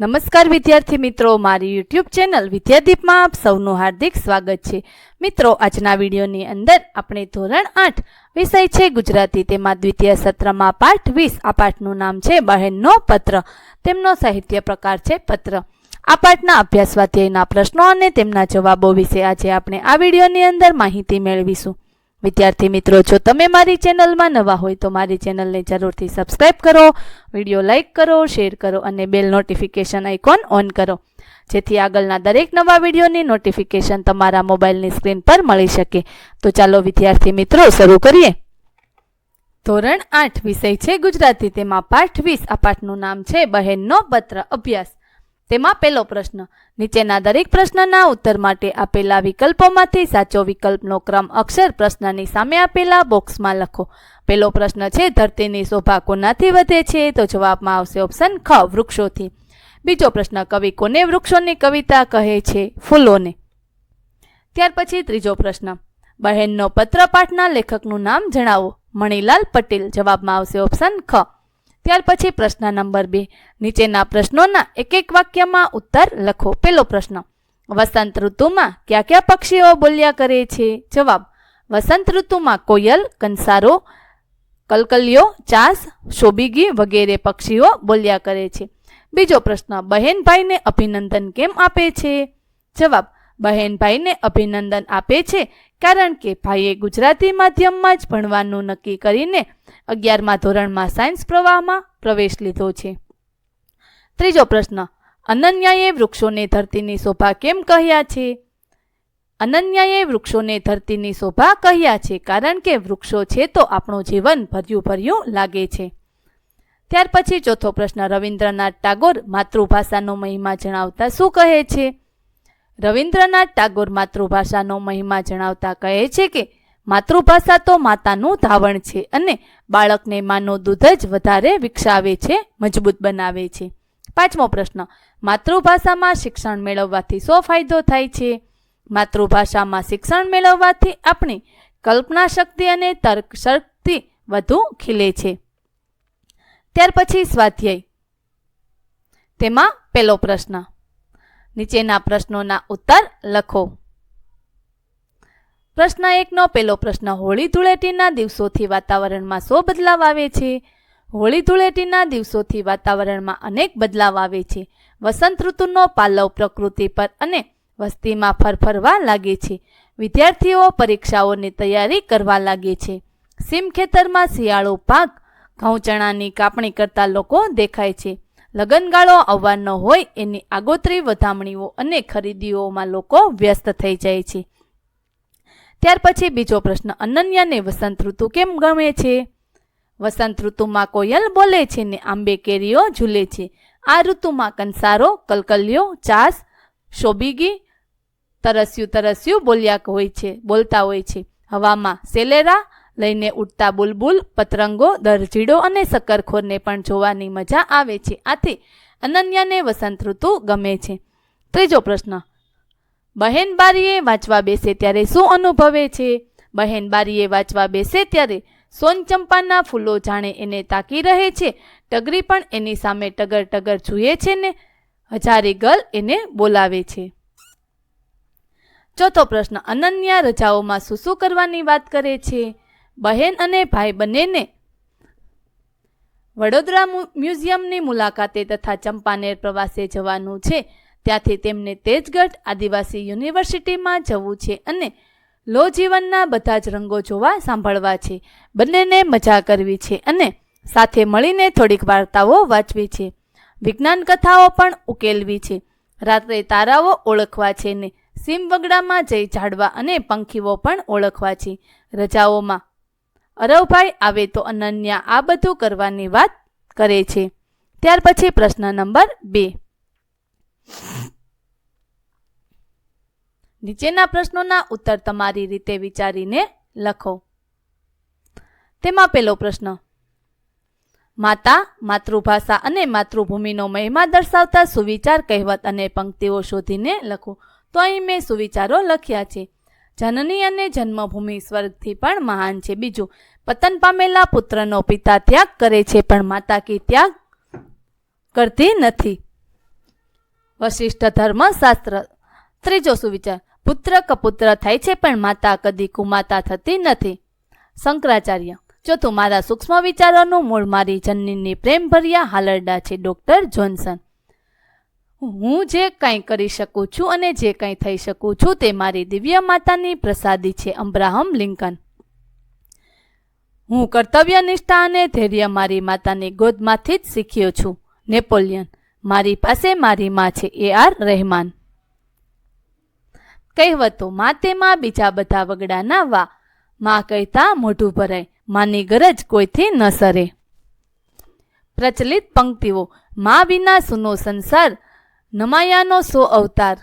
નમસ્કાર વિદ્યાર્થી મિત્રો, મારી યુટ્યુબ ચેનલ વિદ્યાદીપમાં આપ સૌનું હાર્દિક સ્વાગત છે. મિત્રો, આજના વિડીયોની અંદર આપણે ધોરણ આઠ વિષય છે ગુજરાતી. તેમાં દ્વિતીય સત્રમાં પાઠ વીસ. આ પાઠનું નામ છે બહેનનો પત્ર. તેમનો સાહિત્ય પ્રકાર છે પત્ર. આ પાઠના અભ્યાસ સ્વાધ્યાયના પ્રશ્નો અને તેમના જવાબો વિશે આજે આપણે આ વિડીયોની અંદર માહિતી મેળવીશું. વિદ્યાર્થી મિત્રો, જો તમે મારી ચેનલમાં નવા હોય તો મારી ચેનલને જરૂરથી સબસ્ક્રાઇબ કરો, વીડિયો લાઇક કરો શેર કરો અને બેલ નોટિફિકેશન આઇકોન ઓન કરો. જેથી આગળના દરેક નવા વિડીયોની નોટિફિકેશન તમારા મોબાઈલની સ્ક્રીન પર મળી શકે. તો ચાલો વિદ્યાર્થી મિત્રો, શરૂ કરીએ. ધોરણ આઠ વિષય છે ગુજરાતી. તેમાં પાઠ વીસ. આ પાઠનું નામ છે બહેનનો પત્ર અભ્યાસ. તેમાં પહેલો પ્રશ્ન, નીચેના દરેક પ્રશ્નના ઉત્તર માટે આપેલા વિકલ્પોમાંથી સાચો વિકલ્પનો ક્રમ અક્ષર પ્રશ્નની સામે આપેલા બોક્સમાં લખો. પહેલો પ્રશ્ન છે, ધરતીની શોભા કોનાથી વધે છે? તો જવાબમાં આવશે ઓપ્શન ખ, વૃક્ષોથી. બીજો પ્રશ્ન, કવિ કોને વૃક્ષોની કવિતા કહે છે? ફૂલોને. ત્યાર પછી ત્રીજો પ્રશ્ન, બહેનનો પત્ર પાઠના લેખકનું નામ જણાવો. મણિલાલ પટેલ. જવાબમાં આવશે ઓપ્શન ખ. ત્યાર પછી પ્રશ્ન નંબર બે. નીચેના પ્રશ્નોના એક એક વાક્યમાં ઉત્તર લખો. પહેલો પ્રશ્ન, વસંત ઋતુમાં કયા કયા પક્ષીઓ બોલ્યા કરે છે? જવાબ, વસંત ઋતુમાં કોયલ, કંસારો, કલકલિયો, ચાસ શોબીગી વગેરે પક્ષીઓ બોલ્યા કરે છે. બીજો પ્રશ્ન, બહેનભાઈને અભિનંદન કેમ આપે છે? જવાબ બહેનભાઈને અભિનંદન આપે છે, કારણ કે ભાઈએ ગુજરાતી માધ્યમમાં જ ભણવાનું નક્કી કરીને અગિયારમા ધોરણમાં સાયન્સ પ્રવાહમાં પ્રવેશ લીધો છે. ત્રીજો પ્રશ્ન, અનન્યાએ વૃક્ષોને ધરતીની શોભા કેમ કહ્યા છે? અનન્યાએ વૃક્ષોને ધરતીની શોભા કહ્યા છે કારણ કે વૃક્ષો છે તો આપણું જીવન ભર્યું ભર્યું લાગે છે. ત્યાર પછી ચોથો પ્રશ્ન, રવિન્દ્રનાથ ટાગોર માતૃભાષાનો મહિમા જણાવતા શું કહે છે? રવિન્દ્રનાથ ટાગોર માતૃભાષાનો મહિમા જણાવતા કહે છે કે, માતૃભાષા તો માતાનું ધાવણ છે અને બાળકને માનું દૂધ જ વધારે વિકસાવે છે, મજબૂત બનાવે છે. પાંચમો પ્રશ્ન, માતૃભાષામાં શિક્ષણ મેળવવાથી શો ફાયદો થાય છે? માતૃભાષામાં શિક્ષણ મેળવવાથી આપણી કલ્પના શક્તિ અને તર્ક શક્તિ વધુ ખીલે છે. ત્યાર પછી સ્વાધ્યાય. તેમાં પહેલો પ્રશ્ન નીચેના પ્રશ્નોના ઉત્તર લખો. પ્રશ્ન એકનો પહેલો પ્રશ્ન, હોળી ધૂળેટીના દિવસોથી વાતાવરણમાં શો બદલાવ આવે છે? હોળી ધૂળેટીના દિવસોથી વાતાવરણમાં અનેક બદલાવ આવે છે. વસંત ઋતુનો પાલવ પ્રકૃતિ પર અને વસ્તીમાં ફરફરવા લાગે છે. વિદ્યાર્થીઓ પરીક્ષાઓની તૈયારી કરવા લાગે છે. સીમ ખેતરમાં શિયાળો પાક, ઘઉં ચણાની કાપણી કરતા લોકો દેખાય છે. લગનગાળો આવવાનો હોય એની આગોતરી વધામણીઓ અને ખરીદીઓમાં લોકો વ્યસ્ત થઈ જાય છે. ત્યાર પછી બીજો પ્રશ્ન, અનન્યાને વસંત ઋતુ કેમ ગમે છે? વસંત ઋતુમાં કોયલ બોલે છે ને આંબે કેરીઓ ઝૂલે છે. આ ઋતુમાં કંસારો, કલકલિયો, ચાસ, શોબીગી તરસ્યું તરસ્યું બોલ્યા હોય છે, બોલતા હોય છે. હવામાં સેલેરા લઈને ઉડતા બુલબુલ, પતરંગો, દરજીડો અને શક્કરખોરને પણ જોવાની મજા આવે છે. આથી અનન્યાને વસંત ઋતુ ગમે છે. ત્રીજો પ્રશ્ન. બહેન બારીએ વાંચવા બેસે ત્યારે શું અનુભવે છે? બહેન બારીએ વાંચવા બેસે ત્યારે સોનચંપાના ફૂલો જાણે એને તાકી રહે છે. ટગરી પણ એની સામે ટગર ટગર જુએ છે ને હજારી ગલ એને બોલાવે છે. ચોથો પ્રશ્ન. અનન્યા રજાઓમાં શું શું કરવાની વાત કરે છે? બહેન અને ભાઈ બંનેને. વડોદરા મ્યુઝિયમની મુલાકાતે તથા ચંપાનેર પ્રવાસે જવાનું છે. ત્યાંથી તેમને તેજગઢ આદિવાસી યુનિવર્સિટીમાં જવું છે અને લો જીવનના બધા જ રંગો જોવા સાંભળવા છે. બંનેને મજા કરવી છે અને સાથે મળીને થોડીક વાર્તાઓ વાંચવી છે. વિજ્ઞાન કથાઓ પણ ઉકેલવી છે. રાત્રે તારાઓ ઓળખવા છે ને સીમ વગડામાં જઈ ઝાડવા અને પંખીઓ પણ ઓળખવા છે. રજાઓમાં અરવભાઈ આવે તો અનન્યા આ બધું કરવાની વાત કરે છે. ત્યાર પછી પ્રશ્ન નંબર બે. નીચેના પ્રશ્નોના ઉત્તર તમારી રીતે વિચારીને લખો. તેમાં પહેલો પ્રશ્ન. માતા, માતૃભાષા અને માતૃભૂમિનો મહિમા દર્શાવતા સુવિચાર કહેવત અને પંક્તિઓ શોધીને લખો. તો અહીં મેં સુવિચારો લખ્યા છે. જનની અને જન્મભૂમિ સ્વર્ગથી પણ મહાન છે. બીજું, પતન પામેલા પુત્રનો પિતા ત્યાગ કરે છે, પણ માતા કી ત્યાગ કરતી નથી. વશિષ્ઠ ધર્મશાસ્ત્ર ત્રીજો સુવિચાર, પુત્ર કપુત્ર થાય છે, પણ માતા કદી કુમાતા થતી નથી. શંકરાચાર્ય ચોથું મારા સૂક્ષ્મ વિચારોનું મૂળ મારી જનનીની પ્રેમભર્યા હાલરડા છે, ડોક્ટર જોન્સન. હું જે કંઈ કરી શકું છું અને જે કંઈ થઈ શકું છું તે મારી દિવ્ય માતાની પ્રસાદી છે, અબ્રાહમ લિંકન. હું કર્તવ્ય નિષ્ઠા અને ધૈર્ય મારી માતાની ગોદમાંથી જ શીખ્યો છું. નેપોલિયન, મારી પાસે મારી માં છે, એ આર રહેમાન. કહેવતો, માં તેમાં બીજા બધા વગડાના વા. માં કહેતા, મોઢું ભરાય. માની ગરજ કોઈથી ન સરે. પ્રચલિત પંક્તિઓ, માં વિના સુનો સંસાર નમાયાનો સો અવતાર.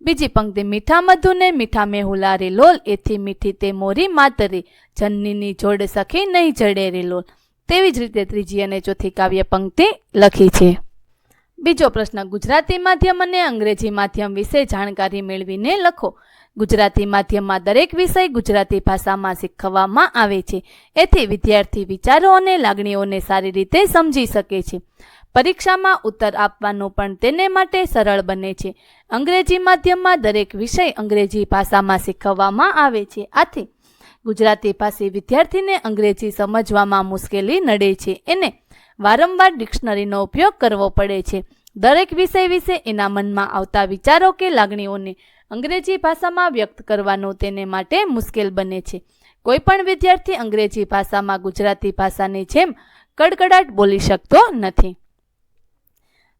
બીજી પંક્તિ, મીઠા મધુને મીઠા મેહુલા રે લોલ, એથી મીઠી તે મોરી માતરે, જનનીની જોડ સખી નહીં જડે રે લોલ. તેવી જ રીતે ત્રીજી અને ચોથી કાવ્ય પંક્તિ લખી છે. બીજો પ્રશ્ન, ગુજરાતી માધ્યમ અને અંગ્રેજી માધ્યમ વિશે જાણકારી મેળવીને લખો. ગુજરાતી માધ્યમમાં દરેક વિષય ગુજરાતી ભાષામાં શીખવવામાં આવે છે. એથી વિદ્યાર્થી વિચારો અને લાગણીઓને સારી રીતે સમજી શકે છે. પરીક્ષામાં ઉત્તર આપવાનું પણ તેને માટે સરળ બને છે. અંગ્રેજી માધ્યમમાં દરેક વિષય અંગ્રેજી ભાષામાં શીખવવામાં આવે છે. આથી ગુજરાતી ભાષી વિદ્યાર્થીને અંગ્રેજી સમજવામાં મુશ્કેલી નડે છે. એને વારંવાર ડિક્શનરીનો ઉપયોગ કરવો પડે છે. દરેક વિષય વિશે એના મનમાં આવતા વિચારો કે લાગણીઓને અંગ્રેજી ભાષામાં વ્યક્ત કરવાનું તેને માટે મુશ્કેલ બને છે. કોઈ પણ વિદ્યાર્થી અંગ્રેજી ભાષામાં ગુજરાતી ભાષાની જેમ કડકડાટ બોલી શકતો નથી.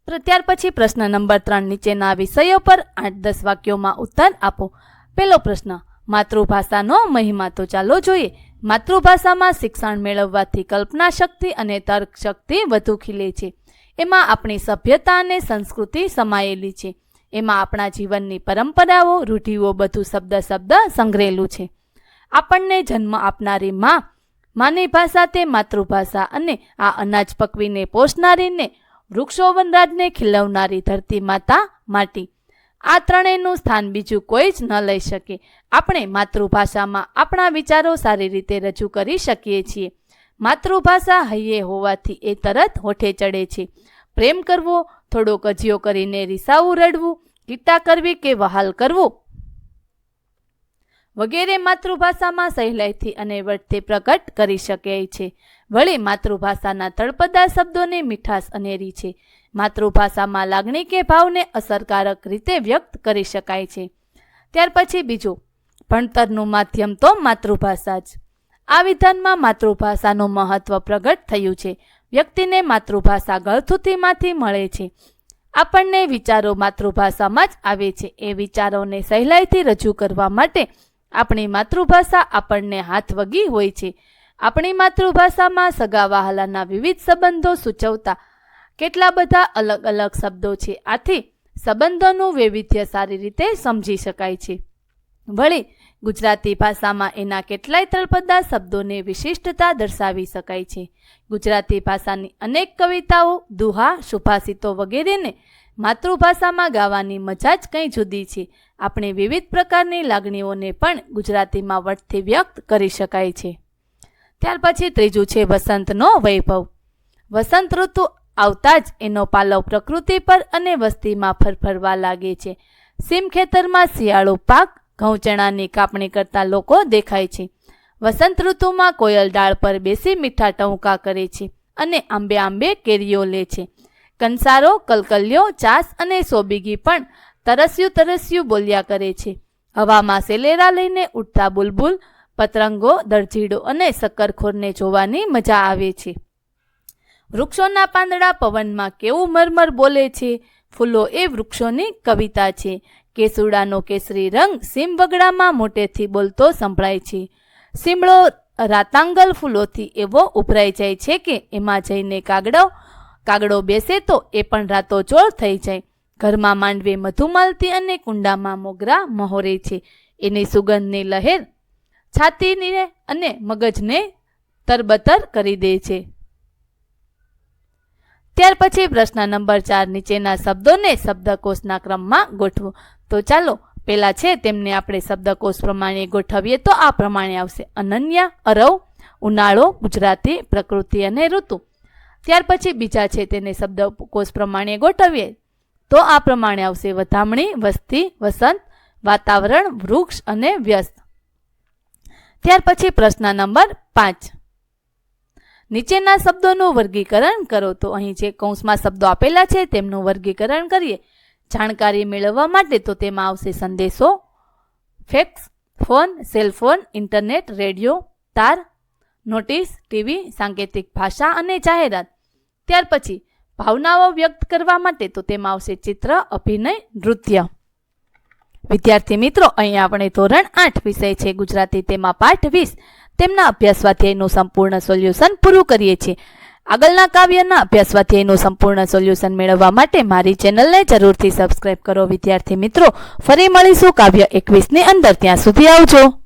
ત્યાર પછી પ્રશ્ન નંબર ત્રણ નીચેના વિષયો પર આઠ દસ વાક્યોમાં ઉત્તર આપો. પહેલો પ્રશ્ન, માતૃભાષાનો મહિમા તો ચાલો જોઈએ. માતૃભાષામાં શિક્ષણ મેળવવાથી કલ્પના શક્તિ અને તર્ક શક્તિ વધુ ખીલે છે. એમાં આપણી સભ્યતા અને સંસ્કૃતિ સમાયેલી છે. એમાં આપણા જીવનની પરંપરાઓ, રૂઢિઓ બધું શબ્દ શબ્દ સંગ્રહેલું છે. આપણને જન્મ આપનારી માં, માની ભાષા તે માતૃભાષા અને આ અનાજ પકવીને પોષનારીને વૃક્ષો વનરાજને ખીલવનારી ધરતી માતા માટી. આ ત્રણેયનું સ્થાન બીજું કોઈ જ ન લઈ શકે. આપણે માતૃભાષામાં આપણા વિચારો સારી રીતે રજૂ કરી શકીએ છીએ. માતૃભાષા હૈયે હોવાથી એ તરત હોઠે ચડે છે. પ્રેમ કરવો થોડો કજિયો કરીને રીસાવું રડવું, ગીતા કરવી કે વહાલ કરવું? વગેરે માતૃભાષામાં સહેલાઈથી અને વટથી પ્રગટ કરી શકાય છે. વળી માતૃભાષાના તળપદા શબ્દોની મીઠાશ અનેરી છે. માતૃભાષામાં લાગણી કે ભાવને અસરકારક રીતે વ્યક્ત કરી શકાય છે. ત્યાર પછી બીજું, ભણતરનું માધ્યમ તો માતૃભાષા જ. આ વિધાનમાં માતૃભાષાનું મહત્વ પ્રગટ થયું છે. વ્યક્તિને માતૃભાષા ગળથુથીમાંથી મળે છે. આપણને વિચારો માતૃભાષામાં જ આવે છે. એ વિચારોને સહેલાઈથી રજૂ કરવા માટે આપણી માતૃભાષા આપણને હાથ વગી હોય છે. આપણી માતૃભાષામાં સગા વહાલાના વિવિધ સંબંધો સૂચવતા કેટલા બધા અલગ અલગ શબ્દો છે. આથી સંબંધોનું વૈવિધ્ય સારી રીતે સમજી શકાય છે. વળી, ગુજરાતી ભાષામાં એના કેટલાય તળપદા શબ્દોને વિશિષ્ટતા દર્શાવી શકાય છે. ગુજરાતી ભાષાની અનેક કવિતાઓ, દુહા સુભાષિતો વગેરેને માતૃભાષામાં ગાવાની મજા જ કંઈ જુદી છે. આપણે વિવિધ પ્રકારની લાગણીઓને પણ ગુજરાતીમાં વટથી વ્યક્ત કરી શકાય છે. ત્યાર પછી ત્રીજું છે વસંતનો વૈભવ. વસંત ઋતુ આવતા જ એનો પાલવ પ્રકૃતિ પર અને વસ્તીમાં ફરફરવા લાગે છે. સીમ ખેતરમાં શિયાળો પાક, ઘઉં ચણાની કાપણી કરતા લોકો દેખાય છે. વસંત ઋતુમાં કોયલ ડાળ પર બેસી મીઠા ટહુકા કરે છે અને આંબે આંબે કેરીઓ લે છે. કંસારો, કલકલિયો, ચાસ અને સોબીગી પણ તરસ્યું તરસ્યું બોલ્યા કરે છે. હવામાં સેલેરા લઈને ઉડતા બુલબુલ પતરંગો, દરજીડો અને શક્કરખોરને જોવાની મજા આવે છે. વૃક્ષોના પાંદડા પવનમાં કેવું મરમર બોલે છે? ફૂલો એ વૃક્ષોની કવિતા છે. કેસુડાનો કેસરી રંગ સીમ વગડામાં મોટેથી બોલતો સંભળાય છે. સીમળો રાતાંગલ ફૂલોથી એવો ઉભરાઈ જાય છે કે એમાં જઈને કાગડો કાગડો બેસે તો એ પણ રાતો ચોળ થઈ જાય. ઘરમાં માંડવે મધુમાલતી અને કુંડામાં મોગરા મહોરે છે. એની સુગંધની લહેર છાતીને અને મગજને તરબતર કરી દે છે. ત્યાર પછી પ્રશ્ન નંબર ચાર નીચેના શબ્દોને શબ્દકોશના ક્રમમાં ગોઠવો. તો ચાલો, પેલા છે તેમને આપણે શબ્દકોશ પ્રમાણે ગોઠવીએ તો આ પ્રમાણે આવશે. અનન્ય, અરવ, ઉનાળો, ગુજરાતી, પ્રકૃતિ અને ઋતુ. ત્યાર પછી બીજા છે તેને શબ્દકોશ પ્રમાણે ગોઠવીએ તો આ પ્રમાણે આવશે. વધામણી, વસ્તી, વસંત, વાતાવરણ, વૃક્ષ અને વ્યસ્ત. ત્યાર પછી પ્રશ્ન નંબર પાંચ. નીચેના શબ્દોનું વર્ગીકરણ કરો. તો અહીં જે કૌંસમાં શબ્દો આપેલા છે, તેમનું વર્ગીકરણ કરીએ. જાણકારી મેળવવા માટે તો તેમાં આવશે સંદેશો fax phone cellphone internet, radio, તાર, નોટિસ, ટીવી, સાંકેતિક ભાષા અને જાહેરાત. ત્યાર પછી ભાવનાઓ વ્યક્ત કરવા માટે તો તેમાં આવશે ચિત્ર, અભિનય, નૃત્ય. વિદ્યાર્થી મિત્રો, અહીં આપણે ધોરણ આઠ વિષય છે, ગુજરાતી તેમાં પાઠ વીસ. તેમના અભ્યાસ સ્વાધ્યાયનું સંપૂર્ણ સોલ્યુશન પૂરું કરીએ છીએ. આગળના કાવ્યના અભ્યાસ સ્વાધ્યાયનું સંપૂર્ણ સોલ્યુશન મેળવવા માટે મારી ચેનલને જરૂરથી સબસ્ક્રાઇબ કરો. વિદ્યાર્થી મિત્રો, ફરી મળીશું કાવ્ય એકવીસની અંદર. ત્યાં સુધી આવજો.